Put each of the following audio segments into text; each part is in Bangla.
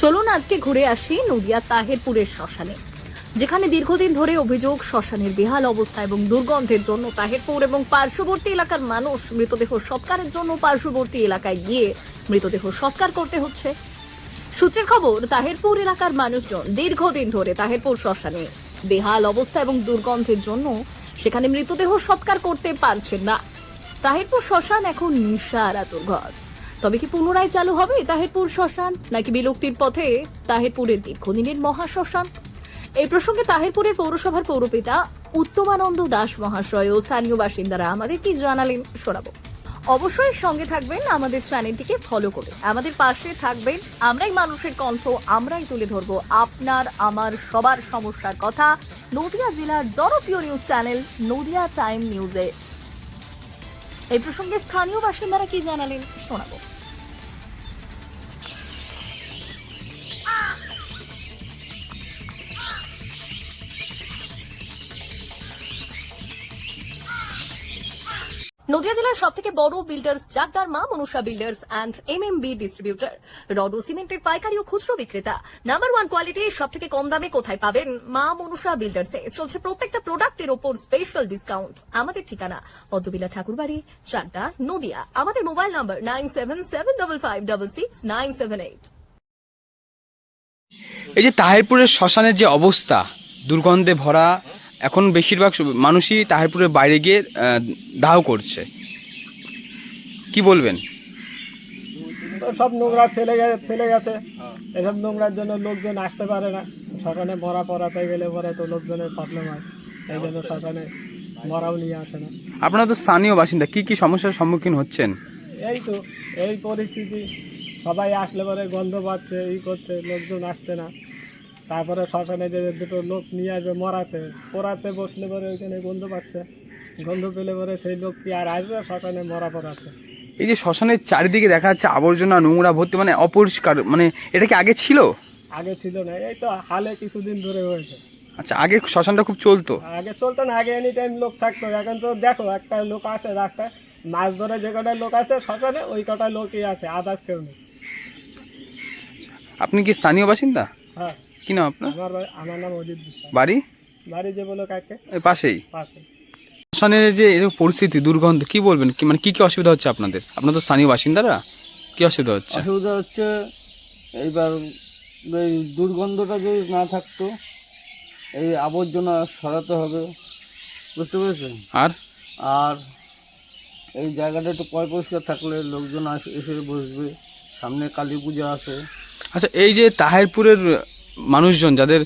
চলুন আজকে ঘুরে আসি নদিয়া তাহেরপুরের শ্মশানে, যেখানে দীর্ঘদিন ধরে অভিযোগ শ্মশানের বেহাল অবস্থা এবং দুর্গন্ধের জন্য তাহেরপুর এবং পার্শ্ববর্তী এলাকার মানুষ মৃতদেহ সৎকারের জন্য পার্শ্ববর্তী এলাকায় গিয়ে মৃতদেহ সৎকার করতে হচ্ছে। সূত্রের খবর, তাহেরপুর এলাকার মানুষজন দীর্ঘদিন ধরে তাহেরপুর শ্মশানে বেহাল অবস্থা এবং দুর্গন্ধের জন্য সেখানে মৃতদেহ সৎকার করতে পারছেন না। তাহেরপুর শ্মশান এখন নিশার আতুর ঘর তবে কি পুনরায় চালু হবে তাহেরপুর শ্মশান, নাকি বিলুপ্তির পথে তাহেরপুরের দীর্ঘদিনের মহা শ্মশান? এই প্রসঙ্গে তাহেরপুরের পৌরসভার পৌরপিতা উত্তমানন্দ দাস মহাশয় ও স্থানীয় বাসিন্দারা আমাদের কি জানালেন শোনাবো। অবশ্যই সঙ্গে থাকবেন আমাদের চ্যানেলটিকে ফলো করে। আমাদের পাশে থাকবেন আমরাই মানুষের কণ্ঠ, আমরাই তুলে ধরবো আপনার, আমার, সবার সমস্যার কথা। নদিয়া জেলার জনপ্রিয় নিউজ চ্যানেল নদিয়া টাইম নিউজে এই প্রসঙ্গে স্থানীয় বাসিন্দারা কি জানালেন শোনাবো। নদিয়া জেলার সব থেকে বড় বিল্ডার্স জাগদার মা Manusha builders and M M B distributor rod সিমেন্টের পাইকারি ও খুচরো বিক্রেতা। নাম্বার ওয়ান কোয়ালিটি সব থেকে কম দামে কোথায় পাবেন মা মনুষা বিল্ডার্সে চলছে প্রত্যেকটা প্রোডাক্টের ওপর স্পেশাল ডিসকাউন্ট আমাদের ঠিকানা পদ্মবিলা ঠাকুরবাড়ি চাকদা নদিয়া। আমাদের mobile number nine seven seven double five double six nine seven eight এই যে তাহেরপুরের শ্মশানের যে অবস্থা, দুর্গন্ধে ভরা এখন বেশিরভাগ মানুষই তাহেরপুরের বাইরে গিয়ে দাহ করছে। কি বলবেন? সব নোংরা ফেলে গেছে ফেলে গেছে। এসব নোংরার জন্য লোকজন আসতে পারে না। শ্মশানে মরা পড়াতে গেলে পরে তো লোকজনের প্রবলেম হয়। এই জন্য শ্মশানে মরাও নিয়ে আসে না। আপনারা তো স্থানীয় বাসিন্দা কি কি সমস্যার সম্মুখীন হচ্ছেন? এই তো এই পরিস্থিতি। সবাই আসলে পরে গন্ধ পাচ্ছে ই করছে লোকজন আসছে না। তারপরে শ্মশানে যে দুটো লোক নিয়ে আসবে মরাতে পোড়াতে বসলে পরে ওইখানে গন্ধ পাচ্ছে। গন্ধ পেলে পরে সেই লোক কি আর আসবে শ্মশানে মরা পড়াতে এই যে শ্মশানের চারিদিকে দেখা যাচ্ছে আবর্জনা নোংরা ভর্তি মানে অপরিষ্কার মানে এটা কি আগে ছিল? আগে ছিল না এই তো হালে কিছুদিন ধরে হয়েছে। আচ্ছা আগে শ্মশানটা খুব চলতো? আগে চলতো না আগে এনি টাইম লোক থাকতো। এখন তো দেখো একটা লোক আসে রাস্তায় মাছ ধরে যে কটা লোক আছে সকালে ওই কটা লোকই আছে আদার্স কেউ নেই। আপনি কি স্থানীয় বাসিন্দা? হ্যাঁ। কি নাম আপনার? আমার বাড়ি- আমার নাম অজিত বিশ্বাস। বাড়ি? বাড়ি যে বলো কাকে? এই পাশেই। পাশে যে এরকম পরিস্থিতি দুর্গন্ধ কি বলবেন? কি মানে কি কি অসুবিধা হচ্ছে আপনাদের? আপনার তো স্থানীয় বাসিন্দারা কি অসুবিধা হচ্ছে? অসুবিধা হচ্ছে এইবার এই দুর্গন্ধটা যদি না থাকতো এই আবর্জনা সরাতে হবে। বুঝতে পেরেছেন? আর? আর এই জায়গাটা একটু পয় পরিষ্কার থাকলে লোকজন আসে এসে বসবে। সামনে কালী পূজা আছে। আচ্ছা এই যে তাহেরপুরের মানুষজন যাদের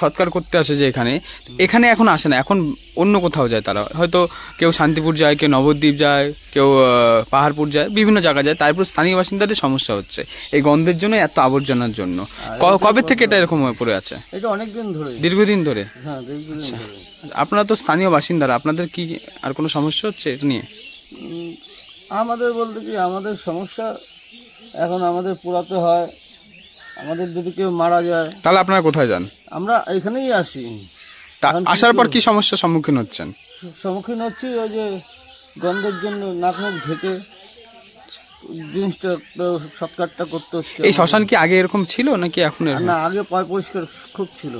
সৎকার করতে আসে যে এখানে এখানে এখন আসে না এখন অন্য কোথাও যায় তারা। হয়তো কেউ শান্তিপুর যায় কেউ নবদ্বীপ যায় কেউ পাহাড়পুর যায় বিভিন্ন জায়গায় যায় তারপর স্থানীয় বাসিন্দাদের সমস্যা হচ্ছে। এই গন্ধের জন্য এত আবর্জনার জন্য। কবে থেকে এটা এরকম হয়ে পড়ে আছে? এটা অনেক দিন ধরে। দীর্ঘদিন ধরে? হ্যাঁ আপনারা তো স্থানীয় বাসিন্দারা আপনাদের কি আর কোনো সমস্যা হচ্ছে এটা নিয়ে? আমাদের বলতে কি আমাদের সমস্যা এখন আমাদের পোড়াতে হয় আমাদের যদি কেউ মারা যায় তাহলে আপনারা কোথায় যান? আমরা এখানেই আসি তা এখন আসার পর? কি সমস্যার সম্মুখীন হচ্ছেন? সম্মুখীন হচ্ছি ওই যে গন্ধের জন্য নাক মুখ ঢেকে জিনিসটা একটু সৎকারটা করতে হচ্ছে। এই শ্মশান কি আগে এরকম ছিল নাকি এখন আর এরকম? না আগে পয় পরিষ্কার খুব ছিল।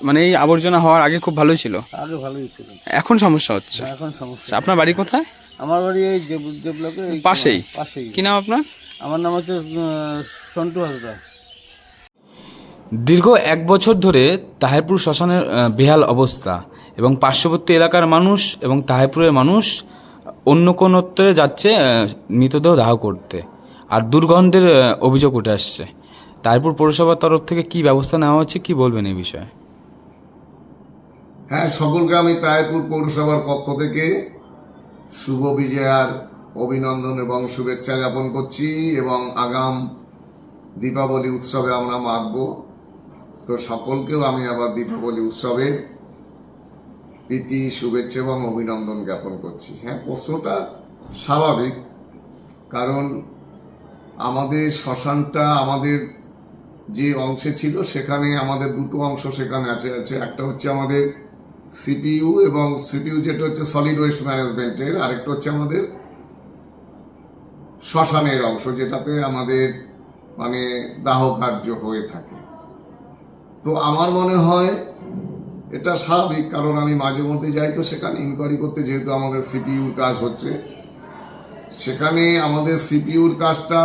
মানে এই আবর্জনা হওয়ার আগে খুব ভালোই ছিল? আগে ভালোই ছিল। এখন সমস্যা হচ্ছে? এখন সমস্যা। আচ্ছা, আপনার বাড়ি কোথায়? আমার বাড়ি এই যে যে ব্লকে এই পাশেই? পাশেই। কি নাম আপনার? আমার নাম হচ্ছে আহ, সন্টু হাসদা দীর্ঘ এক বছর ধরে তাহেরপুর শ্মশানের বেহাল অবস্থা এবং পার্শ্ববর্তী এলাকার মানুষ এবং তাহেরপুরের মানুষ অন্য কোনোত্তরে যাচ্ছে মৃতদেহ দাহ করতে। আর দুর্গন্ধের অভিযোগ উঠে আসছে। তাহেরপুর পৌরসভার তরফ থেকে কি ব্যবস্থা নেওয়া হচ্ছে, কি বলবেন এই বিষয়ে? হ্যাঁ সকলকে আমি তায়পুর পৌরসভার পক্ষ থেকে শুভ বিজয়ার অভিনন্দন এবং শুভেচ্ছা জ্ঞাপন করছি এবং আগাম দীপাবলি উৎসবে আমরা মাতব তো সকলকেও আমি আবার দীপাবলি উৎসবের প্রীতি, শুভেচ্ছা এবং অভিনন্দন জ্ঞাপন করছি। হ্যাঁ প্রশ্নটা স্বাভাবিক, কারণ আমাদের শ্মশানটা আমাদের যে অংশে ছিল, সেখানে আমাদের দুটো অংশ সেখানে আছে আছে একটা হচ্ছে আমাদের সিপিইউ এবং সিপিইউ যেটা হচ্ছে সলিড ওয়েস্ট ম্যানেজমেন্টের, আরেকটা হচ্ছে আমাদের শ্মশানের অংশ, যেটাতে আমাদের মানে দাহ কার্য হয়ে থাকে। তো আমার মনে হয় এটা স্বাভাবিক, কারণ আমি মাঝে মধ্যে যাই তো সেখানে ইনকোয়ারি করতে, যেহেতু আমাদের সিপিইউর কাজ হচ্ছে। সেখানে আমাদের সিপিইউর কাজটা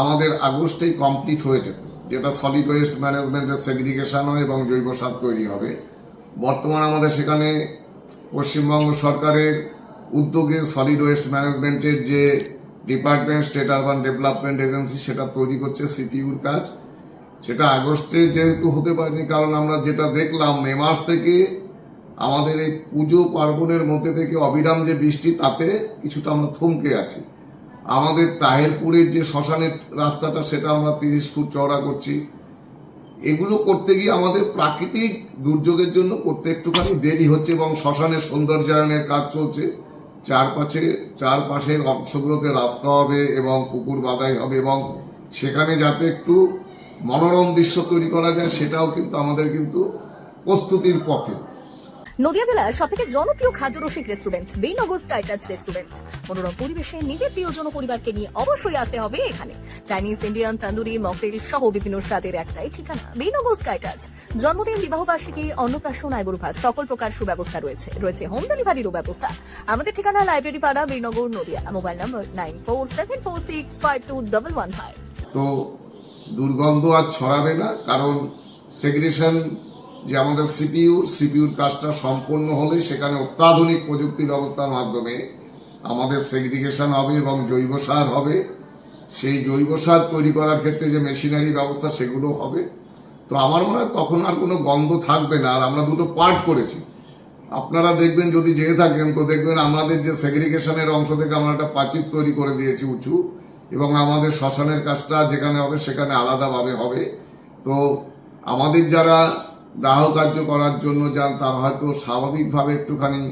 আমাদের আগস্টেই কমপ্লিট হয়ে যেত, যেটা সলিড ওয়েস্ট ম্যানেজমেন্টের সেগ্রিগেশন হয় এবং জৈব সার তৈরি হবে। বর্তমান আমাদের সেখানে পশ্চিমবঙ্গ সরকারের উদ্যোগে সলিড ওয়েস্ট ম্যানেজমেন্টের যে department state urban development agency সেটা তৈরি করছে সিপিইউর কাজ। সেটা আগস্টে যেহেতু হতে পারেনি, কারণ আমরা যেটা দেখলাম, মে মাস থেকে আমাদের এই পুজো পার্বণের মধ্যে থেকে অবিরাম যে বৃষ্টি, তাতে কিছুটা আমরা থমকে আছি। আমাদের তাহেরপুরের যে শ্মশানের রাস্তাটা, সেটা আমরা তিরিশ ফুট চওড়া করছি। এগুলো করতে গিয়ে আমাদের প্রাকৃতিক দুর্যোগের জন্য করতে একটুখানি দেরি হচ্ছে এবং শ্মশানের সৌন্দর্যায়নের কাজ চলছে। চারপাশে, চারপাশের অংশগুলোতে রাস্তা হবে এবং পুকুর বাদাই হবে এবং সেখানে যাতে একটু মনোরম দৃশ্য তৈরি করা যায় সেটাও কিন্তু আমাদের কিন্তু প্রস্তুতির পথে। নদিয়া জেলার সব থেকে জনপ্রিয় খাদ্যরসিক রেস্টুরেন্ট বেনগর স্কাই টাচ রেস্টুরেন্ট। মনোরম পরিবেশে নিজের প্রিয়জন পরিবারকে নিয়ে অবশ্যই আসতে হবে এখানে। চাইনিজ ইন্ডিয়ান তান্দুরি মকটেল সহ বিভিন্ন স্বাদের একটাই ঠিকানা বেনগর স্কাই টাচ। জন্মদিন বিবাহবার্ষিকী অন্নপ্রাশন আইবুড় ভাত সকল প্রকার সুব্যবস্থা রয়েছে। রয়েছে হোম ডেলিভারিরও ব্যবস্থা। আমাদের ঠিকানা লাইব্রেরি পাড়া Birnagar Nadia. Mobile number nine four seven four six five two double one five তো দুর্গন্ধ আর ছড়াবে না, কারণ সেগ্রেশন যে আমাদের সিপিইউ সিপিইউর কাজটা সম্পন্ন হলে সেখানে অত্যাধুনিক প্রযুক্তি ব্যবস্থার মাধ্যমে আমাদের সেগ্রিগেশন হবে এবং জৈব সার হবে। সেই জৈব সার তৈরি করার ক্ষেত্রে যে মেশিনারি ব্যবস্থা সেগুলো হবে। তো আমার মনে হয় তখন আর কোনো গন্ধ থাকবে না, আর আমরা দুটো পার্ট করেছি। আপনারা দেখবেন যদি যেয়ে থাকেন, তো দেখবেন আমাদের যে সেগ্রিগেশনের অংশ থেকে আমরা একটা প্রাচীর তৈরি করে দিয়েছি উঁচু। এবং আমাদের শ্মশানের কাজটা যেখানে হবে, সেখানে আলাদাভাবে হবে। তো আমাদের যারা দাহ কার্য করার জন্য যান, তারা হয়তো স্বাভাবিকভাবে একটুখানি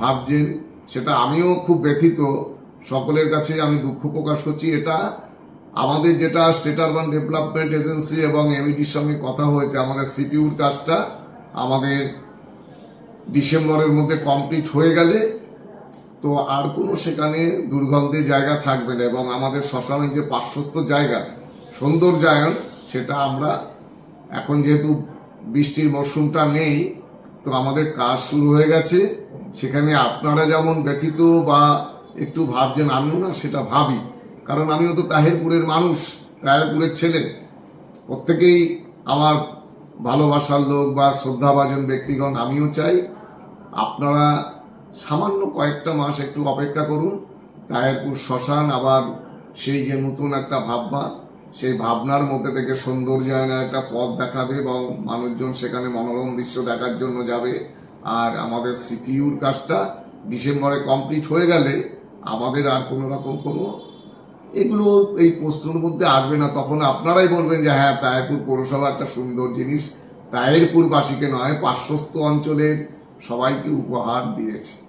ভাবছেন, সেটা আমিও খুব ব্যথিত। সকলের কাছে আমি দুঃখ প্রকাশ করছি। এটা আমাদের যেটা স্টেট আরবান ডেভেলপমেন্ট এজেন্সি এবং এমইডির সঙ্গে কথা হয়েছে, আমাদের সিপিউর কাজটা আমাদের ডিসেম্বরের মধ্যে কমপ্লিট হয়ে গেলে তো আর কোনো সেখানে দুর্গন্ধের জায়গা থাকবে না এবং আমাদের শ্মশানের যে পার্শ্বস্থ জায়গা, সুন্দর সৌন্দর্যায়ন সেটা আমরা এখন যেহেতু বৃষ্টির মরশুমটা নেই, তো আমাদের কাজ শুরু হয়ে গেছে। সেখানে আপনারা যেমন ব্যথিত বা একটু ভাবছেন, আমিও না সেটা ভাবি। কারণ আমিও তো তাহেরপুরের মানুষ, তাহেরপুরের ছেলে। প্রত্যেকেই আমার ভালোবাসার লোক বা শ্রদ্ধাভাজন ব্যক্তিগণ, আমিও চাই আপনারা সামান্য কয়েকটা মাস একটু অপেক্ষা করুন। তাহেরপুর শ্মশান আবার সেই যে নতুন একটা ভাবনা, সেই ভাবনার মধ্যে থেকে সৌন্দর্যায়নের একটা পথ দেখাবে এবং মানুষজন সেখানে মনোরম দৃশ্য দেখার জন্য যাবে। আর আমাদের সিপিইউর কাজটা ডিসেম্বরে কমপ্লিট হয়ে গেলে আমাদের আর কোনো রকম কোনো এগুলো এই প্রশ্নের মধ্যে আসবে না। তখন আপনারাই বলবেন যে হ্যাঁ তায়েরপুর পৌরসভা একটা সুন্দর জিনিস। তায়েরপুরবাসীকে নয়, পার্শ্বস্থ অঞ্চলের সবাইকে উপহার দিয়েছে।